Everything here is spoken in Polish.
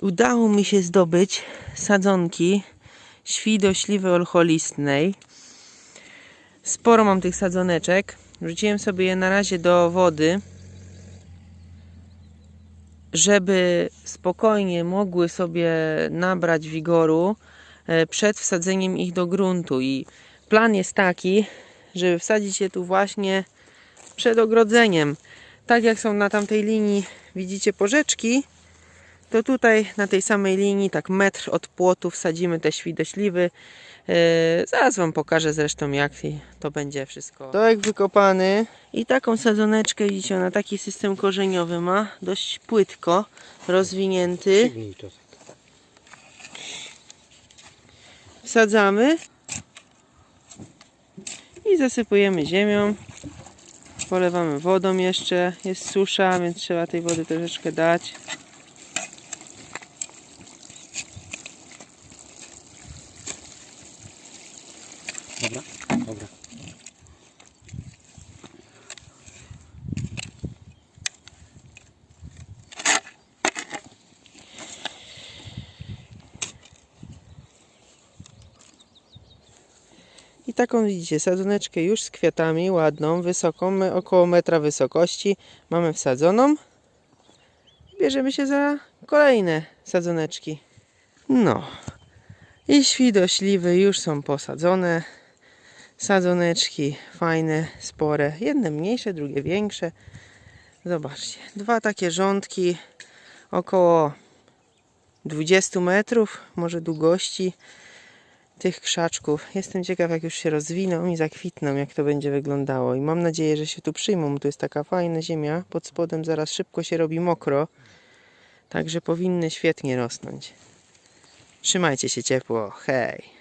Udało mi się zdobyć sadzonki świdośliwy olcholistnej. Sporo mam tych sadzoneczek. Wrzuciłem sobie je na razie do wody, żeby spokojnie mogły sobie nabrać wigoru e, przed wsadzeniem ich do gruntu. I plan jest taki, żeby wsadzić je tu właśnie przed ogrodzeniem. Tak jak są na tamtej linii, widzicie porzeczki, to tutaj na tej samej linii, tak metr od płotu wsadzimy te świdośliwy. Yy, zaraz Wam pokażę zresztą jak to będzie wszystko. Dołek wykopany i taką sadzoneczkę widzicie, ona taki system korzeniowy ma, dość płytko rozwinięty. Wsadzamy i zasypujemy ziemią. Polewamy wodą jeszcze, jest susza, więc trzeba tej wody troszeczkę dać. Dobra, dobra. I taką widzicie sadzoneczkę już z kwiatami, ładną, wysoką, około metra wysokości. Mamy wsadzoną. Bierzemy się za kolejne sadzoneczki. No. I świdośliwy już są posadzone. Sadzoneczki fajne, spore. Jedne mniejsze, drugie większe. Zobaczcie. Dwa takie rządki około 20 metrów, może długości tych krzaczków. Jestem ciekaw, jak już się rozwiną i zakwitną, jak to będzie wyglądało. I mam nadzieję, że się tu przyjmą. Tu jest taka fajna ziemia. Pod spodem zaraz szybko się robi mokro. Także powinny świetnie rosnąć. Trzymajcie się ciepło. Hej!